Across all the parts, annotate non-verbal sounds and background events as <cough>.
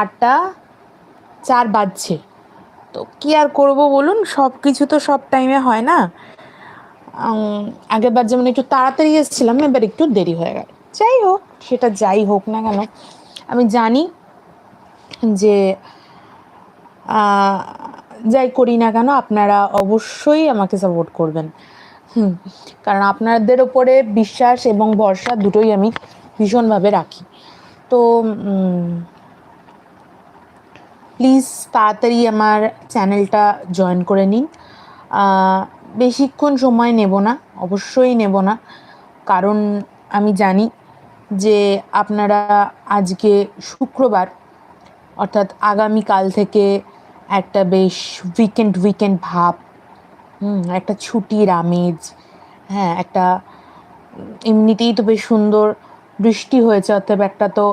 আটটা চার বাজছে। তো কি আর করব বলুন? সব কিছু তো সব টাইমে হয় না। আগেরবার যেমন একটু তাড়াতাড়ি এসেছিলাম, এবার একটু দেরি হয়ে গেল। যাই হোক, সেটা যাই হোক না কেন। আমি জানি যে যাই করি না কেন, আপনারা অবশ্যই আমাকে সাপোর্ট করবেন। হুম, কারণ আপনাদের ওপরে বিশ্বাস এবং ভরসা দুটোই আমি ভীষণভাবে রাখি। তো প্লিজ তাড়াতাড়ি আমার চ্যানেলটা জয়েন করে নিন। বেশিক্ষণ সময় নেব না, অবশ্যই নেব না। কারণ আমি জানি যে আপনারা আজকে শুক্রবার, অর্থাৎ আগামীকাল থেকে একটা বেশ উইকেন্ড উইকেন্ড ভাব একটা ছুটির আমেজ হ্যাঁ একটা, এমনিতেই তো বেশ সুন্দর বৃষ্টি হয়েছে অর্থাৎ একটা তো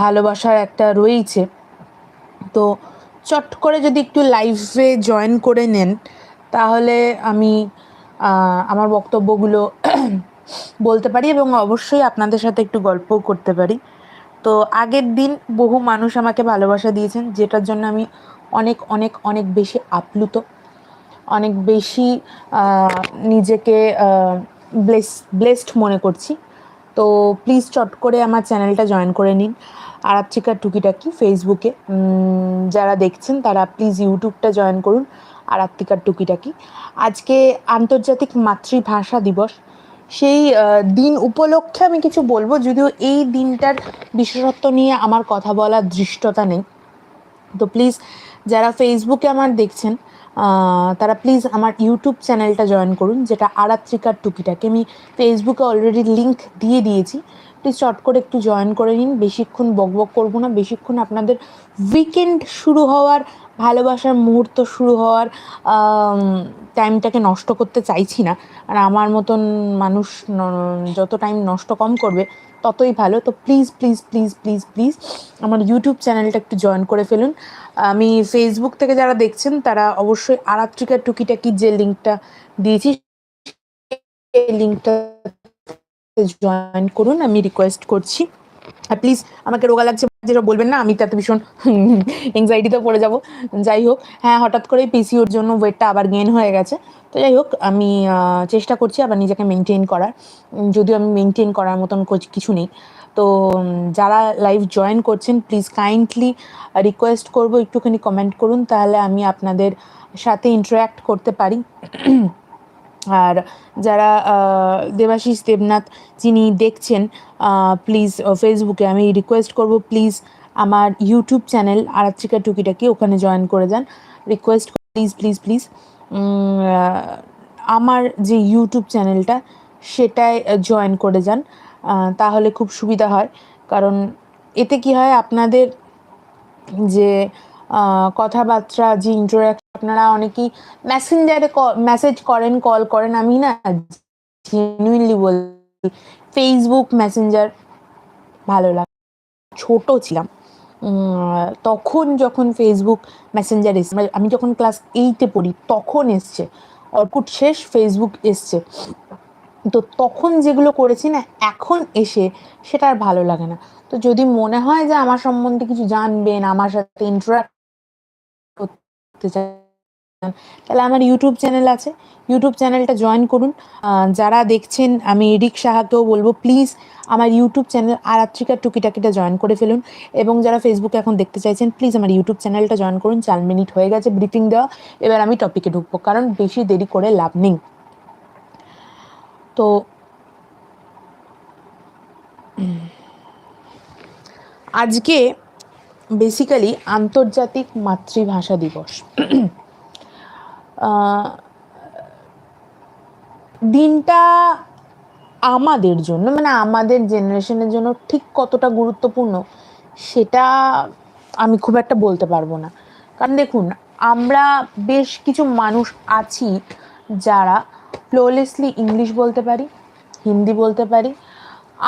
ভালোবাসার একটা রয়েইছে। তো চট করে যদি একটু লাইভে জয়েন করে নেন, তাহলে আমি আমার বক্তব্যগুলো <clears throat> বলতে পারি এবং অবশ্যই আপনাদের সাথে একটু গল্পও করতে পারি। তো আগের দিন বহু মানুষ আমাকে ভালোবাসা দিয়েছেন, যেটার জন্য আমি অনেক অনেক অনেক বেশি আপ্লুত, অনেক বেশি নিজেকে ব্লেস ব্লেসড মনে করছি। তো প্লিজ চট করে আমার চ্যানেলটা জয়েন করে নিন। আরাত্রিকার টুকিটাকি ফেসবুকে যারা দেখছেন, তারা প্লিজ ইউটিউবটা জয়েন করুন আরাত্রিকার টুকিটাকি। আজকে আন্তর্জাতিক মাতৃভাষা দিবস। সেই দিন উপলক্ষে আমি কিছু বলব, যদিও এই দিনটার বিশেষত্ব নিয়ে আমার কথা বলার দৃষ্টতা নেই। তো প্লিজ যারা ফেসবুকে আমার দেখছেন তারা প্লিজ আমার ইউটিউব চ্যানেলটা জয়েন করুন, যেটা আরাত্রিকার টুকিটাকে। আমি ফেসবুকে অলরেডি লিংক দিয়ে দিয়েছি। প্লিজ চট করে একটু জয়েন করে নিন। বেশিক্ষণ বকবক করব না। বেশিক্ষণ আপনাদের উইকেন্ড শুরু হওয়ার, ভালোবাসার মুহূর্ত শুরু হওয়ার টাইমটাকে নষ্ট করতে চাইছি না। আর আমার মতন মানুষ যত টাইম নষ্ট কম করবে, ততই ভালো। তো please please please please please আমার ইউটিউব চ্যানেলটা একটু জয়েন করে ফেলুন। আমি ফেসবুক থেকে যারা দেখছেন, তারা অবশ্যই আরাত্রিকা টুকিটাকি যে লিঙ্কটা দিয়েছি এই লিঙ্কটা জয়েন করুন, আমি রিকোয়েস্ট করছি। আর প্লিজ আমাকে রোগা লাগছে, যেটা বলবেন না, আমি তাতে ভীষণ এংজাইটিতে পড়ে যাব। যাই হোক হ্যাঁ হঠাৎ করে পিসিওর জন্য ওয়েটটা আবার গেন হয়ে গেছে। তো যাই হোক, আমি চেষ্টা করছি আবার নিজেকে মেনটেন করার। যদিও আমি মেনটেন করার মতন কিছু নেই। তো যারা লাইভ জয়েন করছেন প্লিজ কাইন্ডলি রিকোয়েস্ট করব। একটুখানি কমেন্ট করুন, তাহলে আমি আপনাদের সাথে ইন্টারাক্ট করতে পারি। আর যারা দেবাশিস দেবনাথ যিনি দেখছেন প্লিজ ফেসবুকে আমি রিকোয়েস্ট করব প্লিজ আমার ইউটিউব চ্যানেল আরাত্রিকা টুকিটাকি ওখানে জয়েন করে যান। রিকোয়েস্ট প্লিজ প্লিজ প্লিজ আমার যে ইউটিউব চ্যানেলটা সেটায় জয়েন করে যান। তাহলে খুব সুবিধা হয়। কারণ এতে কি হয়, আপনাদের যে কথাবার্তা, যে ইন্টারাক্ট আপনারা অনেকেই মেসেঞ্জারে মেসেজ করেন কল করেন, আমি না জেনুইনলি বলি ফেসবুক মেসেঞ্জার ভালো লাগে, ছোট ছিলাম। তখন যখন ফেসবুক মেসেঞ্জার এসছে আমি যখন ক্লাস এইটে পড়ি, তখন এসছে অর্কুট শেষ ফেসবুক এসছে। তো তখন যেগুলো করেছি না, এখন এসে সেটা আর ভালো লাগে না। তো যদি মনে হয় যে আমার সম্বন্ধে কিছু জানবেন, আমার সাথে ইন্টারাক্ট করতে চান তাহলে আমার ইউটিউব চ্যানেল আছে। ইউটিউব চ্যানেলটা জয়েন করুন। যারা দেখছেন, আমি রিক সাহাকেও বলব প্লিজ আমার ইউটিউব চ্যানেল আরাত্রিকার টুকিটাকিটা জয়েন করে ফেলুন। এবং যারা ফেসবুকে এখন দেখতে চাইছেন প্লিজ আমার ইউটিউব চ্যানেলটা জয়েন করুন। চার মিনিট হয়ে গেছে ব্রিফিং দেওয়া। এবার আমি টপিকে ঢুকবো, কারণ বেশি দেরি করে লাভ নেই। তো আজকে বেসিক্যালি আন্তর্জাতিক মাতৃভাষা দিবস। দিনটা আমাদের জন্য মানে আমাদের জেনারেশনের জন্য ঠিক কতটা গুরুত্বপূর্ণ, সেটা আমি খুব একটা বলতে পারব না। কারণ দেখুন, আমরা বেশ কিছু মানুষ আছি যারা ফ্লোলেসলি ইংলিশ বলতে পারি, হিন্দি বলতে পারি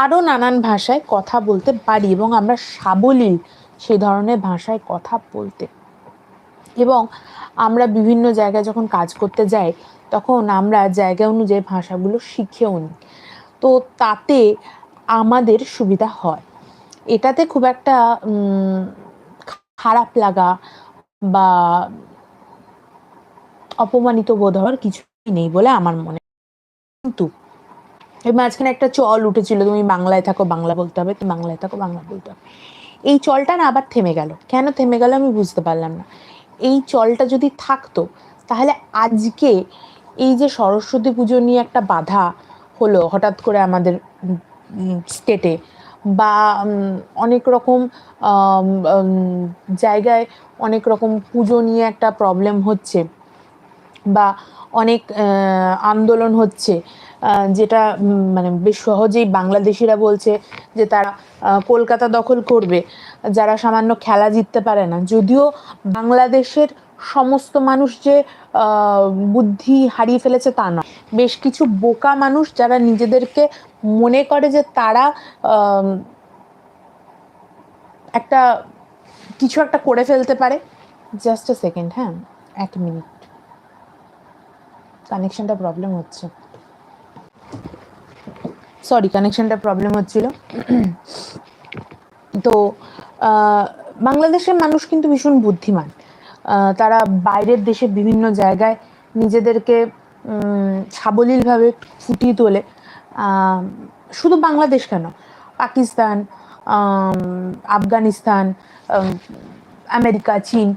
আরও নানান ভাষায় কথা বলতে পারি এবং আমরা সাবলীল সেই ধরনের ভাষায় কথা বলতে এবং আমরা বিভিন্ন জায়গায় যখন কাজ করতে যাই, তখন আমরা জায়গা অনুযায়ী ভাষাগুলো শিখেও নিই। তো তাতে আমাদের সুবিধা হয়। এটাতে খুব একটা খারাপ লাগা বা অপমানিত বোধ হওয়ার কিছুই নেই বলে আমার মনে কিন্তু এর মাঝখানে একটা চল উঠেছিল, তুমি বাংলায় থাকো, বাংলা বলতে হবে, তুমি বাংলায় থাকো, বাংলা বলতে হবে। এই চলটা না আবার থেমে গেল। কেন থেমে গেল আমি বুঝতে পারলাম না। এই চলটা যদি থাকতো, তাহলে আজকে এই যে সরস্বতী পুজো নিয়ে একটা বাধা হলো হঠাৎ করে আমাদের স্টেটে বা অনেক রকম জায়গায় অনেক রকম পুজো নিয়ে একটা প্রবলেম হচ্ছে বা অনেক আন্দোলন হচ্ছে। যেটা মানে বেশ সহজেই বাংলাদেশিরা বলছে যে তারা কলকাতা দখল করবে। যারা সামান্য খেলা জিততে পারে না। যদিও বাংলাদেশের সমস্ত মানুষ যে বুদ্ধি হারিয়ে ফেলেছে তা নয়। বেশ কিছু বোকা মানুষ যারা নিজেদেরকে মনে করে যে তারা একটা, কিছু একটা করে ফেলতে পারে। জাস্ট এ সেকেন্ড হ্যাঁ? এক মিনিট। কানেকশনটা প্রবলেম হচ্ছে। সরি কানেকশনটা প্রবলেম হচ্ছিল। <clears throat> তো বাংলাদেশের মানুষ কিন্তু ভীষণ বুদ্ধিমান। তারা বাইরের দেশে বিভিন্ন জায়গায় নিজেদেরকে সাবলীলভাবে ফুটিয়ে তোলে। শুধু বাংলাদেশ কেন? পাকিস্তান আফগানিস্তান আমেরিকা, চীন,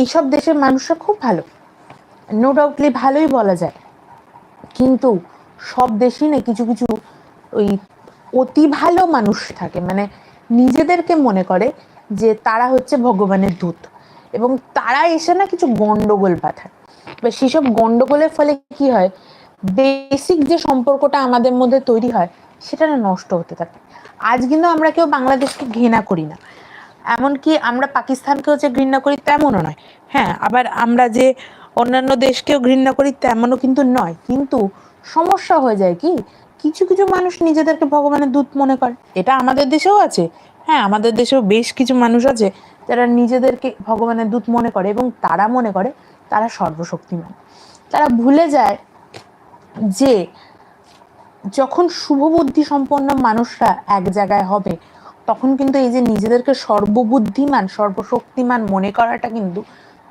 এইসব দেশের মানুষরা খুব ভালো। নো ডাউটলি ভালোই বলা যায়। কিন্তু সব দেশেই না কিছু কিছু ওই অতি ভালো মানুষ থাকে। মানে নিজেদেরকে মনে করে যে তারা হচ্ছে ভগবানের দূত এবং তারা এসে না কিছু গন্ডগোল পাঠায়। বা সেসব গন্ডগোলের ফলে কি হয়? বেসিক যে সম্পর্কটা আমাদের মধ্যে তৈরি হয়, সেটা না নষ্ট হতে থাকে। আজ কিন্তু আমরা কেউ বাংলাদেশকে ঘৃণা করি না। এমনকি আমরা পাকিস্তানকেও যে ঘৃণা করি তেমনও নয়। হ্যাঁ আবার আমরা যে অন্যান্য দেশকেও ঘৃণা করি তেমনও কিন্তু নয়। কিন্তু সমস্যা হয়ে যায় কি? কিছু কিছু মানুষ নিজেদেরকে ভগবানের দূত মনে করে। এটা আমাদের দেশেও আছে। হ্যাঁ আমাদের দেশেও বেশ কিছু মানুষ আছে যারা নিজেদেরকে ভগবানের দূত মনে করে এবং তারা মনে করে তারা সর্বশক্তিমান। তারা ভুলে যায় যে যখন শুভবুদ্ধি সম্পন্ন মানুষরা এক জায়গায় হবে, তখন কিন্তু এই যে নিজেদেরকে সর্ববুদ্ধিমান, সর্বশক্তিমান মনে করাটা কিন্তু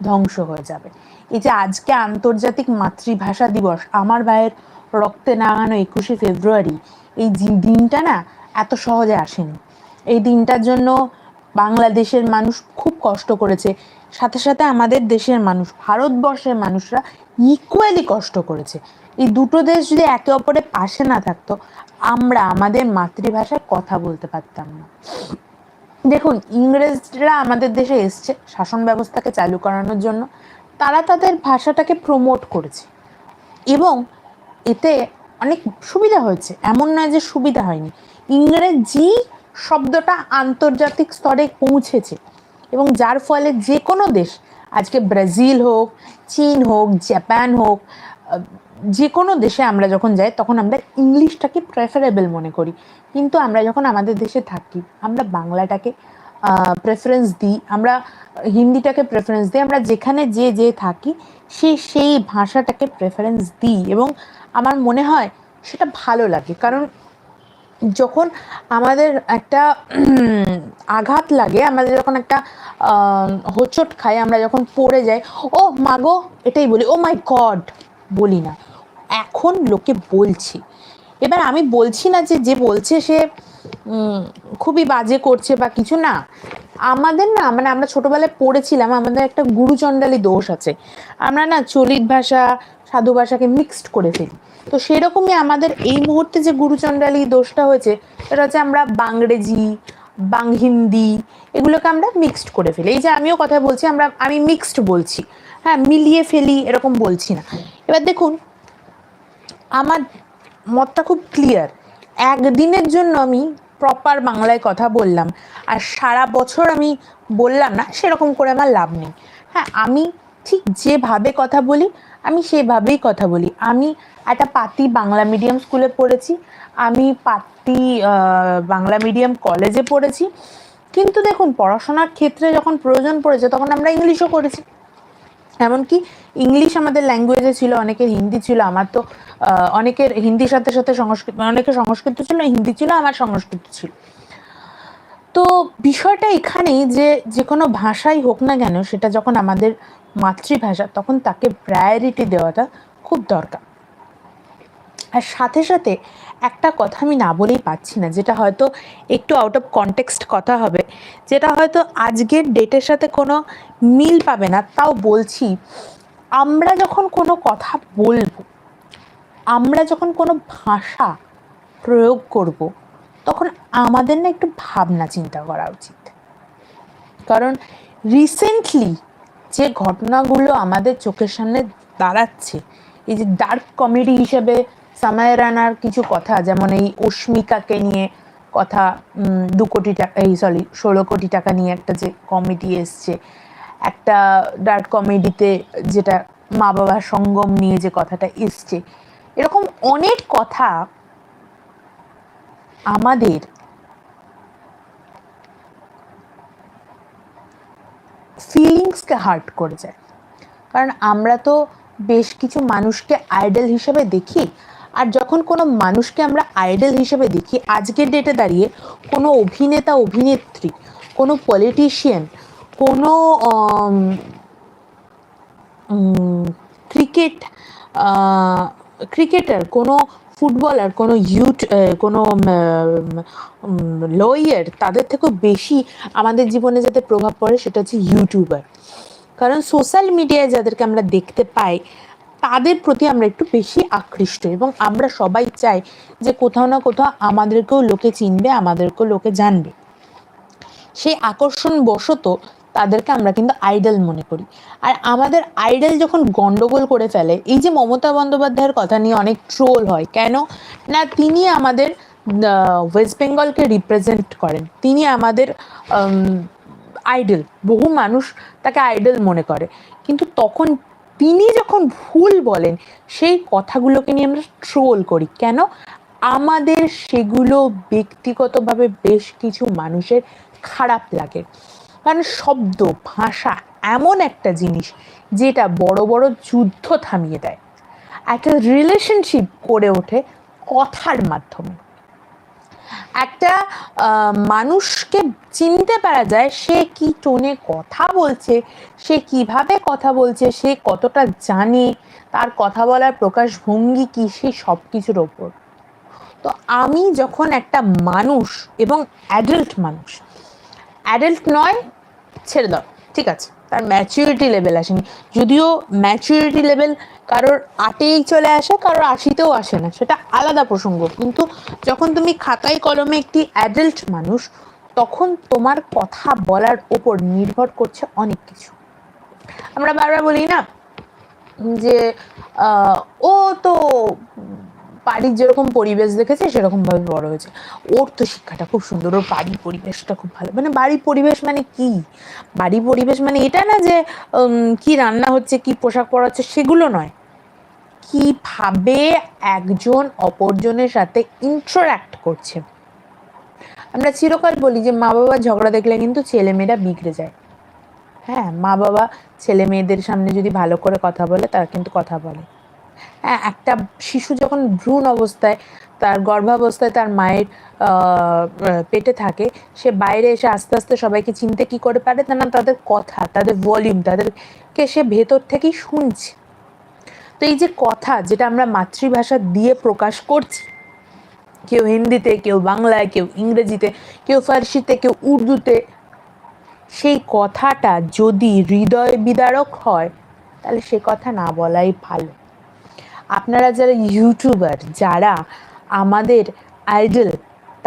ধ্বংস হয়ে যাবে। এই যে আজকে আন্তর্জাতিক মাতৃভাষা দিবস, আমার ভাইয়ের রক্তে নাগানো একুশে ফেব্রুয়ারি, এই দিনটা না এত সহজে আসেনি। এই দিনটার জন্য বাংলাদেশের মানুষ খুব কষ্ট করেছে। সাথে সাথে আমাদের দেশের মানুষ, ভারতবর্ষের মানুষরা ইকুয়ালি কষ্ট করেছে। এই দুটো দেশ যদি একে অপরের পাশে না থাকতো, আমরা আমাদের মাতৃভাষায় কথা বলতে পারতাম না। দেখুন, ইংরেজরা আমাদের দেশে এসছে শাসন ব্যবস্থাকে চালু করানোর জন্য। তারা তাদের ভাষাটাকে প্রমোট করেছে। এবং এতে অনেক সুবিধা হয়েছে। এমন নয় যে সুবিধা হয়নি। ইংরেজি শব্দটা আন্তর্জাতিক স্তরে পৌঁছেছে এবং যার ফলে যে কোনো দেশ, আজকে ব্রাজিল হোক, চীন হোক, জাপান হোক যে কোনো দেশে আমরা যখন যাই, তখন আমরা ইংলিশটাকে প্রেফারেবল মনে করি। কিন্তু আমরা যখন আমাদের দেশে থাকি, আমরা বাংলাটাকে প্রেফারেন্স দিই, আমরা হিন্দিটাকে প্রেফারেন্স দিই, আমরা যেখানে যে যে থাকি, সে সেই ভাষাটাকে প্রেফারেন্স দিই এবং আমার মনে হয় সেটা ভালো লাগে। কারণ যখন আমাদের একটা আঘাত লাগে, আমাদের যখন একটা হোঁচট খাই, আমরা যখন পড়ে যাই, ও মাগো এটাই বলি, ও মাই গড, বলি না। এখন লোকে বলছি। এবার আমি বলছি না যে যে বলছে সে খুবই বাজে করছে বা কিছু না। আমাদের না মানে আমরা ছোটবেলায় পড়েছিলাম, আমাদের একটা গুরুচণ্ডালী দোষ আছে। আমরা না চলিত ভাষা, সাধু ভাষাকে মিক্সড করে ফেলি। তো সেরকমই আমাদের এই মুহূর্তে যে গুরুচণ্ডালী দোষটা হয়েছে, সেটা হচ্ছে আমরা বাংরেজি বাং হিন্দি এগুলোকে আমরা মিক্সড করে ফেলি। এই যে আমিও কথা বলছি, আমরা, আমি মিক্সড বলছি। হ্যাঁ মিলিয়ে ফেলি, এরকম বলছি না। এবার দেখুন, আমার মতটা খুব ক্লিয়ার একদিনের জন্য আমি প্রপার বাংলায় কথা বললাম। আর সারা বছর আমি বললাম না, সেরকম করে আমার লাভ নেই। হ্যাঁ আমি ঠিক যেভাবে কথা বলি, আমি সেভাবেই কথা বলি। আমি একটা পাতি বাংলা মিডিয়াম স্কুলে পড়েছি, আমি পাতি বাংলা মিডিয়াম কলেজে পড়েছি। কিন্তু দেখুন, পড়াশোনার ক্ষেত্রে যখন প্রয়োজন পড়েছে, তখন আমরা ইংলিশও করেছি। এমনকি ইংলিশ আমাদের ল্যাঙ্গুয়েজে ছিল, অনেকের হিন্দি ছিল, আমার তো অনেকের হিন্দির সাথে সাথে সংস্কৃত অনেকের সংস্কৃত ছিল, হিন্দি ছিল, আমার সংস্কৃত ছিল। তো বিষয়টা এখানেই যে যে কোনো ভাষাই হোক না কেন, সেটা যখন আমাদের মাতৃভাষা, তখন তাকে প্রায়োরিটি দেওয়াটা খুব দরকার। আর সাথে সাথে একটা কথা আমি না বলেই পাচ্ছি না, যেটা হয়তো একটু আউট অফ কনটেক্সট কথা হবে, যেটা হয়তো আজকের ডেটের সাথে কোনো মিল পাবে না, তাও বলছি, আমরা যখন কোনো কথা বলব আমরা যখন কোনো ভাষা প্রয়োগ করব, তখন আমাদের না একটু ভাবনা চিন্তা করা উচিত। কারণ রিসেন্টলি যে ঘটনাগুলো আমাদের চোখের সামনে দাঁড়াচ্ছে, এই যে ডার্ক কমেডি হিসেবে সামায় রানার কিছু কথা, যেমন এই অস্মিকাকে নিয়ে কথা দু কোটি টাকা, এই সরি ষোলো কোটি টাকা নিয়ে একটা যে কমেডি এসছে, একটা ডার্ক কমেডিতে যেটা মা বাবার সঙ্গম নিয়ে যে কথাটা এসছে এরকম অনেক কথা আমাদের ফিলিংসকে হার্ট করে যায়। কারণ আমরা তো বেশ কিছু মানুষকে আইডল হিসেবে দেখি, আর যখন কোনো মানুষকে আমরা আইডল হিসেবে দেখি, আজকের ডেটে দাঁড়িয়ে কোনো অভিনেতা, অভিনেত্রী, কোনো পলিটিশিয়ান কোনো ক্রিকেট ক্রিকেটার কোনো ফুটবলার কোনো ইউট কোনো লয়ার তাদের থেকেও বেশি আমাদের জীবনে যাতে প্রভাব পড়ে সেটা হচ্ছে ইউটিউবার কারণ সোশ্যাল মিডিয়ায় যাদেরকে আমরা দেখতে পাই, তাদের প্রতি আমরা একটু বেশি আকৃষ্ট এবং আমরা সবাই চাই যে কোথাও না কোথাও আমাদেরকেও লোকে চিনবে, আমাদেরকেও লোকে জানবে। সেই আকর্ষণ বশত তাদেরকে আমরা কিন্তু আইডল মনে করি। আর আমাদের আইডল যখন গন্ডগোল করে ফেলে, এই যে মমতা বন্দ্যোপাধ্যায়ের কথা নিয়ে অনেক ট্রোল হয়, কেন? না, তিনি আমাদের ওয়েস্ট বেঙ্গলকে রিপ্রেজেন্ট করেন। তিনি আমাদের আইডল, বহু মানুষ তাকে আইডল মনে করে। কিন্তু তখন তিনি যখন ভুল বলেন, সেই কথাগুলোকে নিয়ে আমরা ট্রোল করি। কেন? আমাদের সেগুলো ব্যক্তিগতভাবে বেশ কিছু মানুষের খারাপ লাগে। কারণ শব্দ, ভাষা এমন একটা জিনিস যেটা বড় বড় যুদ্ধ থামিয়ে দেয়। একটা রিলেশনশিপ করে ওঠে কথার মাধ্যমে। একটা মানুষকে চিনতে পারা যায় সে কি টোনে কথা বলছে, সে কীভাবে কথা বলছে, সে কতটা জানে, তার কথা বলার প্রকাশ ভঙ্গি কি, সে সব কিছুর ওপর। তো আমি যখন একটা মানুষ এবং অ্যাডাল্ট মানুষ অ্যাডাল্ট নয় ছেড়ে দাও। ঠিক আছে? তার ম্যাচুরিটি লেভেল আসেনি। যদিও ম্যাচুরিটি লেভেল কারোর আটেই চলে আসে, কারোর আশিতেও আসে না। সেটা আলাদা প্রসঙ্গ। কিন্তু যখন তুমি খাতায় কলমে একটি অ্যাডাল্ট মানুষ, তখন তোমার কথা বলার ওপর নির্ভর করছে অনেক কিছু। আমরা বারবার বলি না যে ও তো বাড়ির যেরকম পরিবেশ দেখেছে সেরকম ভাবে বড় হয়েছে। ওর তো শিক্ষাটা খুব সুন্দর, ওর বাড়ির পরিবেশটা খুব ভালো। মানে বাড়ির পরিবেশ মানে কি? বাড়ির পরিবেশ মানে এটা না যে কি রান্না হচ্ছে, কি পোশাক পরা হচ্ছে সেগুলো নয়। কীভাবে একজন অপরজনের সাথে ইন্টারাক্ট করছে। আমরা চিরকাল বলি যে, মা বাবা ঝগড়া দেখলে কিন্তু ছেলেমেয়েরা বিগড়ে যায়। হ্যাঁ মা বাবা ছেলে মেয়েদের সামনে যদি ভালো করে কথা বলে, তারা কিন্তু কথা বলে। একটা শিশু যখন ভ্রূণ অবস্থায়, তার গর্ভাবস্থায় তার মায়ের পেটে থাকে, সে বাইরে এসে আস্তে আস্তে সবাইকে চিনতে কি করে পারে? তা না, তাদের কথা, তাদের ভলিউম তাদেরকে সে ভেতর থেকেই শুনছে। তো এই যে কথা যেটা আমরা মাতৃভাষা দিয়ে প্রকাশ করছি, কেউ হিন্দিতে, কেউ বাংলায়, কেউ ইংরেজিতে, কেউ ফার্সিতে, কেউ উর্দুতে, সেই কথাটা যদি হৃদয় বিদারক হয়, তাহলে সে কথা না বলাই ভালো। আপনারা যারা ইউটিউবার যারা আমাদের আইডল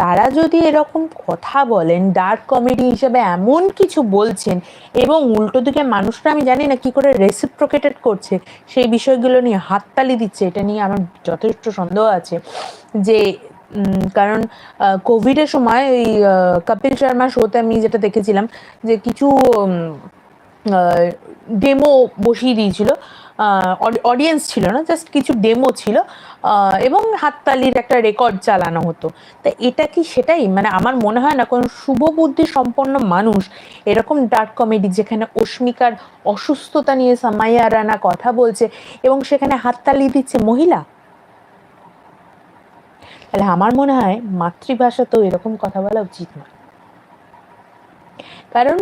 তারা যদি এরকম কথা বলেন ডার্ক কমেডি হিসেবে এমন কিছু বলছেন এবং উল্টো দিকে মানুষরা, আমি জানি না কি করে রেসিপ্রোকেটেড করছে, সেই বিষয়গুলো নিয়ে হাততালি দিচ্ছে, এটা নিয়ে আমার যথেষ্ট সন্দেহ আছে যে কারণ কোভিডের সময় ওই কপিল শর্মা শোতে আমি যেটা দেখেছিলাম যে কিছু ডেমো বসিয়ে দিয়েছিল। অডিয়েন্স ছিল না জাস্ট কিছু ডেমো ছিল এবং হাততালির একটা রেকর্ড চালানো হতো। তা এটা কি সেটাই? মানে আমার মনে হয় না কোনো শুভ বুদ্ধি সম্পন্ন মানুষ এরকম ডার্ক কমেডি যেখানে অস্মিকার অসুস্থতা নিয়ে সামাইয়া রানা কথা বলছে এবং সেখানে হাততালি দিচ্ছে মহিলা? তাহলে আমার মনে হয় মাতৃভাষা তো এরকম কথা বলা উচিত নয়। কারণ,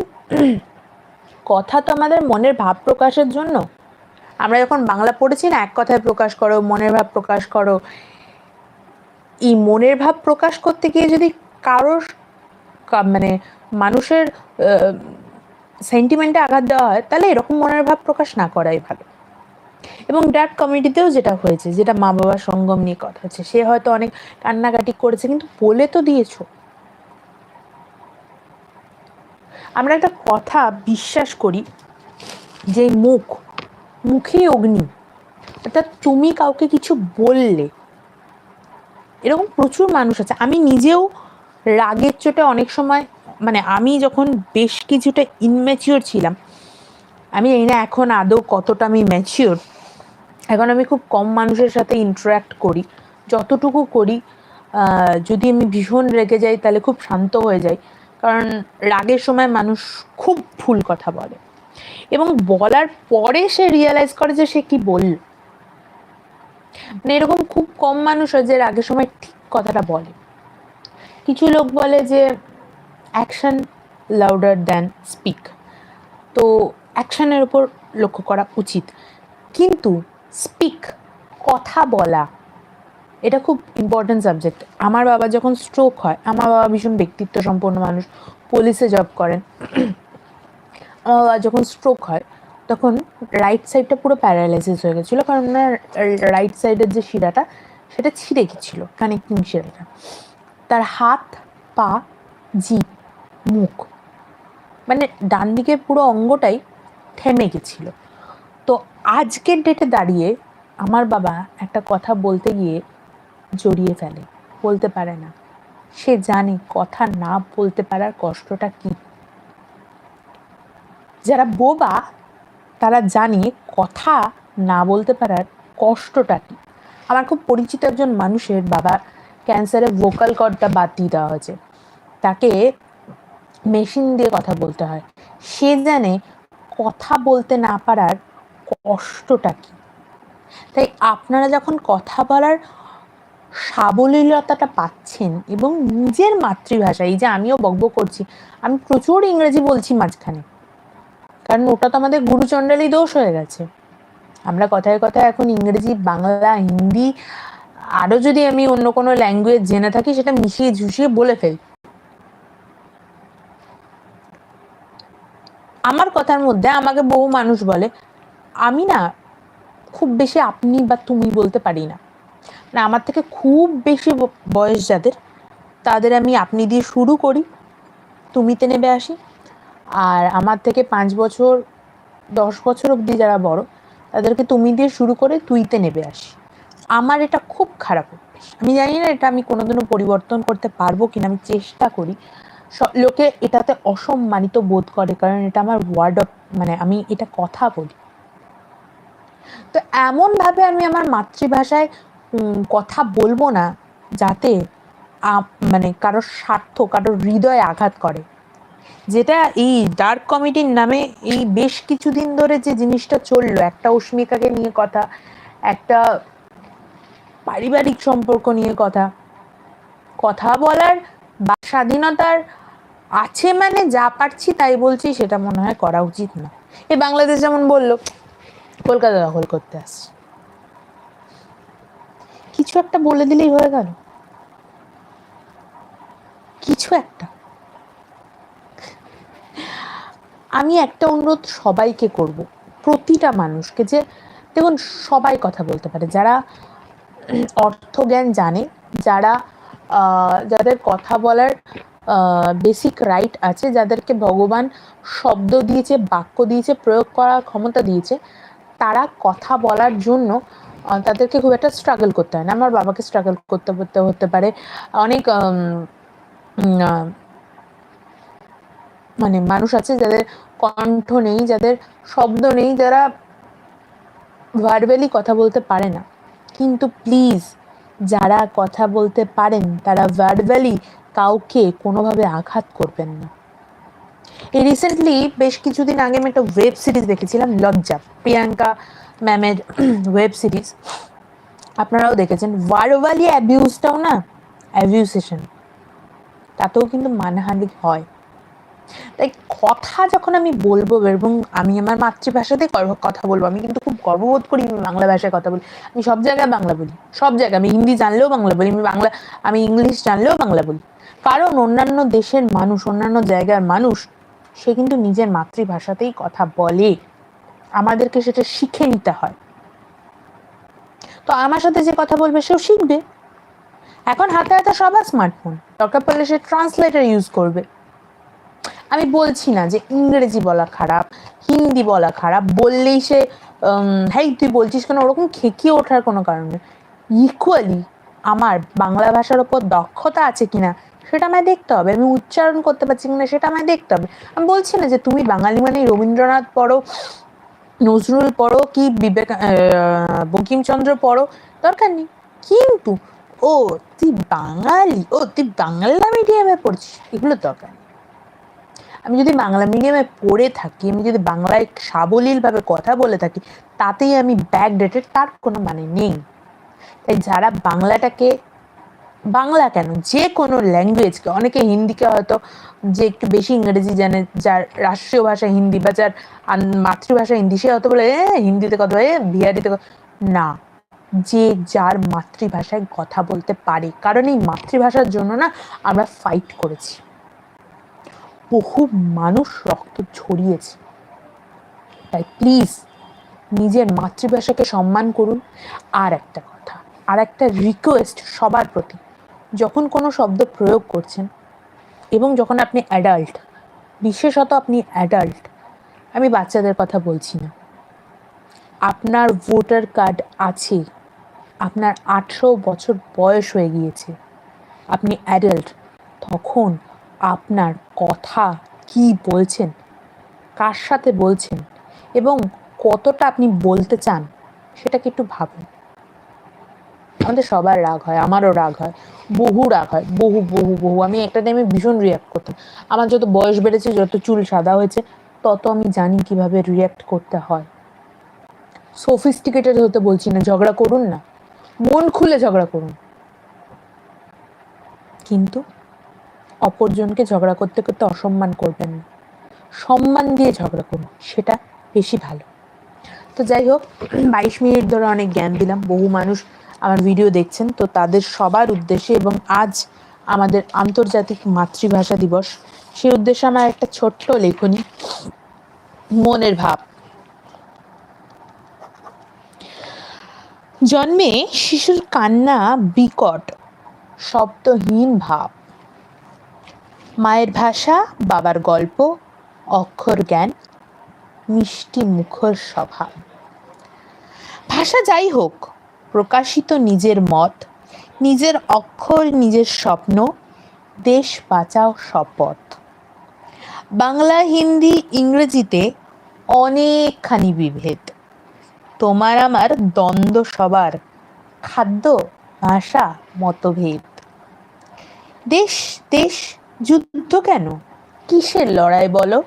কথা তো আমাদের মনের ভাব প্রকাশের জন্য। আমরা যখন বাংলা পড়েছি না, এক কথায় প্রকাশ করো, মনের ভাব প্রকাশ করো, এই মনের ভাব প্রকাশ করতে গিয়ে যদি কারোর মানে মানুষের সেন্টিমেন্টে আঘাত দেওয়া হয়, তাহলে এরকম মনের ভাব প্রকাশ না করাই ভালো। এবং ড্যাড কমিটিতেও যেটা হয়েছে, যেটা মা বাবার সঙ্গম নিয়ে কথা হচ্ছে, সে হয়তো অনেক কান্নাকাটি করেছে, কিন্তু বলে তো দিয়েছ। আমরা একটা কথা বিশ্বাস করি যে মুখ মুখে অগ্নি। অর্থাৎ তুমি কাউকে কিছু বললে, এরকম প্রচুর মানুষ আছে। আমি নিজেও রাগের চোটে অনেক সময় মানে আমি যখন বেশ কিছুটা ইনম্যাচিওর ছিলাম, আমি এই না এখন আদৌ কতটা আমি ম্যাচিওর এখন আমি খুব কম মানুষের সাথে ইন্টারাক্ট করি। যতটুকু করি যদি আমি ভীষণ রেগে যাই, তাহলে খুব শান্ত হয়ে যাই। কারণ রাগের সময় মানুষ খুব ভুল কথা বলে। এবং বলার পরে সে রিয়েলাইজ করে যে সে কি বলল। মানে এরকম খুব কম মানুষ হয় যে রাগের সময় ঠিক কথাটা বলে। কিছু লোক বলে যে অ্যাকশন লাউডার দ্যান স্পিক তো অ্যাকশনের উপর লক্ষ্য করা উচিত। কিন্তু স্পিক কথা বলা, এটা খুব ইম্পর্ট্যান্ট সাবজেক্ট আমার বাবা যখন স্ট্রোক হয়, আমার বাবা ভীষণ ব্যক্তিত্ব সম্পন্ন মানুষ পুলিশে জব করেন। যখন স্ট্রোক হয়, তখন রাইট সাইডটা পুরো প্যারালাইসিস হয়ে গেছিল, কারণ ওনার রাইট সাইডের যে শিরাটা, সেটা ছিঁড়ে গেছিল কানেক্টিং শিরাটা। তার হাত, পা, জিভ, মুখ মানে ডান দিকের পুরো অঙ্গটাই থেমে গেছিল। তো আজকের ডেটে দাঁড়িয়ে আমার বাবা একটা কথা বলতে গিয়ে জড়িয়ে ফেলে, বলতে পারে না। সে জানে কথা না বলতে পারার কষ্টটা কি? যারা বোবা, তারা জানে কথা না বলতে পারার কষ্টটা কি। আমার খুব পরিচিত একজন মানুষের বাবা ক্যান্সারে ভোকাল কর্ডটা বাদ দিয়ে দেওয়া হয়েছে। তাকে মেশিন দিয়ে কথা বলতে হয়। সে জানে কথা বলতে না পারার কষ্টটা কি। তাই আপনারা যখন কথা বলার সাবলীলতাটা পাচ্ছেন এবং নিজের মাতৃভাষা, এই যে আমিও বকবক করছি, আমি প্রচুর ইংরেজি বলছি মাঝখানে। কারণ ওটা তো আমাদের গুরুচণ্ডালি দোষ হয়ে গেছে। আমরা কথায় কথায় এখন ইংরেজি, বাংলা, হিন্দি আরও যদি আমি অন্য কোনো ল্যাঙ্গুয়েজ জেনে থাকি, সেটা মিশিয়ে ঝুষিয়ে বলে ফেলি। আমার কথার মধ্যে আমাকে বহু মানুষ বলে, আমি না খুব বেশি আপনি বা তুমি বলতে পারি না। মানে আমার থেকে খুব বেশি বয়স যাদের, তাদের আমি আপনি দিয়ে শুরু করি তুমিতে নেবে আসি। আর আমার থেকে পাঁচ বছর, দশ বছর অবধি যারা বড়, তাদেরকে তুমি দিয়ে শুরু করে তুইতে নেবে আসি। আমার এটা খুব খারাপ আমি জানি না এটা আমি কোনোদিনও পরিবর্তন করতে পারব কিনা, আমি চেষ্টা করি। লোকে এটাতে অসম্মানিত বোধ করে, কারণ এটা আমার ওয়ার্ড অফ মানে আমি এটা কথা বলি। তো এমনভাবে আমি আমার মাতৃভাষায় কথা বলব না, যাতে মানে কারোর স্বার্থ, কারোর হৃদয়ে আঘাত করে। যেটা এই ডার্ক কমিটির নামে এই বেশ কিছুদিন ধরে যে জিনিসটা চলল, একটা অস্মিকাকে নিয়ে কথা, একটা পারিবারিক সম্পর্ক নিয়ে কথা কথা বলার বা স্বাধীনতার আছে মানে যা পারছি তাই বলছি সেটা মনে হয় করা উচিত না। এ বাংলাদেশ যেমন বলল, কলকাতা দখল করতে আসছে। কিছু একটা বলে দিলেই হয়ে গেল। কিছু একটা। আমি একটা অনুরোধ সবাইকে করব, প্রতিটা মানুষকে, যে দেখুন, সবাই কথা বলতে পারে। যারা অর্থজ্ঞান জানে, যারা যাদের কথা বলার বেসিক রাইট আছে, যাদেরকে ভগবান শব্দ দিয়েছে, বাক্য দিয়েছে, প্রয়োগ করার ক্ষমতা দিয়েছে, তারা কথা বলার জন্য তাদেরকে খুব একটা স্ট্রাগল করতে হয় না। আমার বাবাকে স্ট্রাগল করতে করতে হতে পারে। অনেক মানে মানুষ আছে যাদের কণ্ঠ নেই, যাদের শব্দ নেই, যারা ভার্বালি কথা বলতে পারে না। কিন্তু প্লিজ যারা কথা বলতে পারেন, তারা ভার্বালি কাউকে কোনোভাবে আঘাত করবেন না। এই রিসেন্টলি বেশ কিছুদিন আগে আমি একটা ওয়েব সিরিজ দেখেছিলাম, লজ্জা। প্রিয়াঙ্কা ম্যামের <clears throat> ওয়েব সিরিজ আপনারাও দেখেছেন। ভার্বালি অ্যাবিউজটাও না অ্যাবিউসেশন তাতেও কিন্তু মানহানি হয়। তাই কথা যখন আমি বলব, এবং আমি আমার মাতৃভাষাতে কথা বলব, আমি কিন্তু খুব গর্ববোধ করি আমি বাংলা ভাষায় কথা বলি। আমি সব জায়গায় বাংলা বলি, সব জায়গায়। আমি হিন্দি জানলেও বাংলা বলি, আমি বাংলা আমি ইংলিশ জানলেও বাংলা বলি। কারণ অন্যান্য দেশের মানুষ, অন্যান্য জায়গার মানুষ, সে কিন্তু নিজের মাতৃভাষাতেই কথা বলে। আমাদেরকে সেটা শিখে নিতে হয়। তো আমার সাথে যে কথা বলবে, সেও শিখবে। এখন হাতে হাতে সবার স্মার্টফোন দরকার পড়লে সে ট্রান্সলেটার ইউজ করবে। আমি বলছি না যে ইংরেজি বলা খারাপ, হিন্দি বলা খারাপ, বললেই সে হ্যাঁ তুই বলছিস কেন? ওরকম খেকিয়ে ওঠার কোনো কারণ নেই। ইকুয়ালি আমার বাংলা ভাষার ওপর দক্ষতা আছে কিনা, সেটা আমায় দেখতে হবে। আমি উচ্চারণ করতে পারছি কিনা, সেটা আমায় দেখতে হবে। আমি বলছি না যে তুমি বাঙালি মানে রবীন্দ্রনাথ পড়ো, নজরুল পড়ো, কি বিবেক বঙ্কিমচন্দ্র পড়ো, দরকার নেই। কিন্তু, ও, তুই বাঙালি, ও, তুই বাংলা মিডিয়ামে পড়ছিস, এগুলো দরকার নেই। আমি যদি বাংলা মিডিয়ামে পড়ে থাকি আমি যদি বাংলায় সাবলীলভাবে কথা বলে থাকি তাতেই আমি ব্যাক ডেটেড তার কোনো মানে নেই। তাই যারা বাংলাটাকে বাংলা কেন? যে কোনো ল্যাঙ্গুয়েজকে অনেকে হিন্দিকে হয়তো যে একটু বেশি ইংরেজি জানে যার রাষ্ট্রীয় ভাষা হিন্দি বা যার মাতৃভাষা হিন্দি সে হয়তো বলে "এ, হিন্দিতে কথা এ, বিহারিতে কথা-" না। যে যার মাতৃভাষায় কথা বলতে পারে কারণ এই মাতৃভাষার জন্য না আমরা ফাইট করেছি। বহু মানুষ রক্ত ঝরিয়েছে। তাই প্লিজ নিজের মাতৃভাষাকে সম্মান করুন। আর একটা কথা, আর একটা রিকোয়েস্ট সবার প্রতি, যখন কোনো শব্দ প্রয়োগ করছেন এবং যখন আপনি অ্যাডাল্ট বিশেষত আপনি অ্যাডাল্ট আমি বাচ্চাদের কথা বলছি না। আপনার ভোটার কার্ড আছে, আপনার আঠেরো বছর বয়স হয়ে গিয়েছে, আপনি অ্যাডাল্ট তখন আপনার কথা কি বলছেন? কার সাথে বলছেন? এবং কতটা আপনি বলতে চান? সেটাকে একটু ভাবুন। আমাদের সবার রাগ হয়, আমারও রাগ হয়, বহু রাগ হয়, বহু বহু বহু। আমি একটা টাইমে ভীষণ রিয়াক্ট করতাম। আমার যত বয়স বেড়েছে, যত চুল সাদা হয়েছে, তত আমি জানি কীভাবে রিয়াক্ট করতে হয়। সোফিস্টিকেটেড হতে বলছি না, ঝগড়া করুন না। মন খুলে ঝগড়া করুন। কিন্তু অপরজনকে ঝগড়া করতে করতে অসম্মান করবেন না। সম্মান দিয়ে ঝগড়া করুন, সেটা বেশি ভালো। তো যাই হোক, বাইশ মিনিট ধরে অনেক জ্ঞান দিলাম। বহু মানুষ আমার ভিডিও দেখছেন, তো তাদের সবার উদ্দেশ্যে এবং আজ আমাদের আন্তর্জাতিক মাতৃভাষা দিবস, সেই উদ্দেশ্যে আমার একটা ছোট্ট লেখনী, মনের ভাব। জন্মে শিশুর কান্না বিকট, শব্দহীন ভাব। মায়ের ভাষা, বাবার গল্প, অক্ষর জ্ঞান, মিষ্টি মুখর স্বভাব। ভাষা যাই হোক, প্রকাশিত নিজের মত, নিজের অক্ষর, নিজের স্বপ্ন, দেশ বাঁচাও শপথ। বাংলা, হিন্দি, ইংরেজিতে অনেকখানি বিভেদ। তোমার আমার দ্বন্দ্ব সবার, খাদ্য, ভাষা, মতভেদ। দেশ দেশ যুদ্ধ কেন? কিসের লড়াই বলো?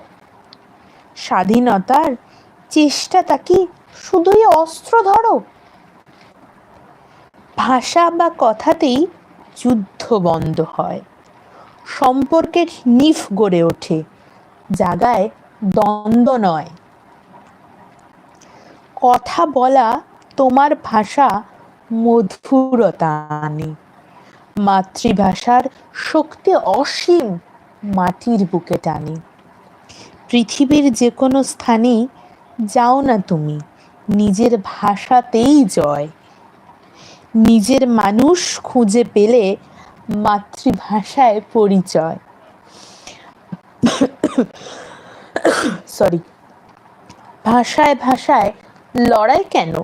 স্বাধীনতার চেষ্টা তা কি শুধুই অস্ত্র ধরো? ভাষা বা কথাতেই যুদ্ধ বন্ধ হয়। সম্পর্কের নিফ গড়ে ওঠে, জাগায় দ্বন্দ্ব নয়। কথা বলা তোমার ভাষা মধুরতা আনে। মাতৃভাষার শক্তি অসীম মাটির বুকে টানে। পৃথিবীর যে কোনো স্থানেই যাও না তুমি, নিজের ভাষাতেই জয়। নিজের মানুষ খুঁজে পেলে মাতৃভাষায় পরিচয়। সরি ভাষায় ভাষায় লড়াই কেন?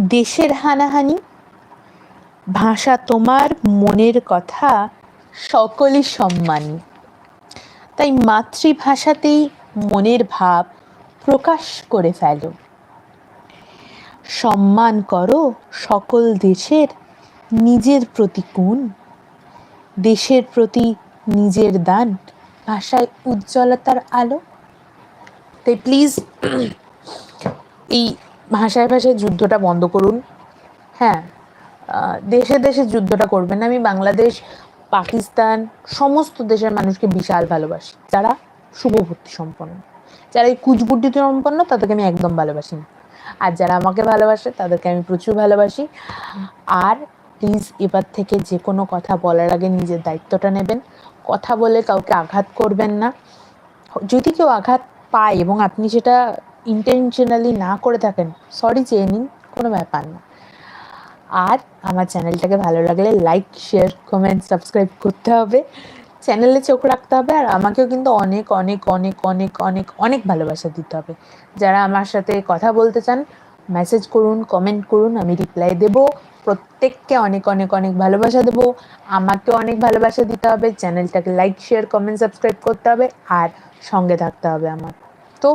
দেশের হানাহানি? ভাষা তোমার মনের কথা সকলই সম্মানী। তাই মাতৃভাষাতেই মনের ভাব প্রকাশ করে ফেলো। সম্মান করো সকল দেশের নিজের প্রতি গুণ। দেশের প্রতি নিজের দান ভাষায় উজ্জ্বলতার আলো। তাই প্লিজ এই ভাষায় ভাষায় যুদ্ধটা বন্ধ করুন। হ্যাঁ দেশে দেশে যুদ্ধটা করবেন আমি বাংলাদেশ, পাকিস্তান, সমস্ত দেশের মানুষকে বিশাল ভালোবাসি। যারা শুভবুদ্ধি সম্পন্ন। যারা এই কুচবুদ্ধি সম্পন্ন, তাদেরকে আমি একদম ভালোবাসি না। আর যারা আমাকে ভালোবাসে, তাদেরকে আমি প্রচুর ভালোবাসি। আর প্লিজ এবার থেকে যে কোনো কথা বলার আগে নিজের দায়িত্বটা নেবেন। কথা বলে কাউকে আঘাত করবেন না। যদি কেউ আঘাত পায় এবং আপনি সেটা ইন্টেনশনালি না করে থাকেন সরি চেয়ে নিন, কোনো ব্যাপার না। আর আমার চ্যানেলটাকে ভালো লাগলে লাইক শেয়ার কমেন্ট সাবস্ক্রাইব করতে হবে। চ্যানেলে চোখ রাখতে হবে আর আমাকেও কিন্তু অনেক অনেক অনেক অনেক অনেক অনেক ভালোবাসা দিতে হবে। যারা আমার সাথে কথা বলতে চান মেসেজ করুন কমেন্ট করুন, আমি রিপ্লাই দেব। প্রত্যেককে অনেক অনেক অনেক ভালোবাসা দেবো। আমাকে অনেক ভালোবাসা দিতে হবে। চ্যানেলটাকে লাইক শেয়ার কমেন্ট সাবস্ক্রাইব করতে হবে। আর সঙ্গে থাকতে হবে আমার। তো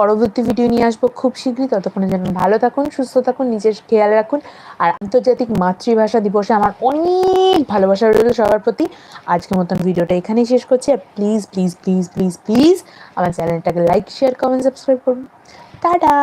পরবর্তী ভিডিও নিয়ে আসব খুব শীঘ্রই। ততক্ষণে যেন ভালো থাকুন, সুস্থ থাকুন, নিজের খেয়াল রাখুন। আর আন্তর্জাতিক মাতৃভাষা দিবসে আমার অনেক ভালোবাসা রইল সবার প্রতি। আজকের মতন ভিডিওটা এখানেই শেষ করছি। আর please please please please please আমার চ্যানেলটাকে লাইক শেয়ার কমেন্ট সাবস্ক্রাইব করুন। টাটা!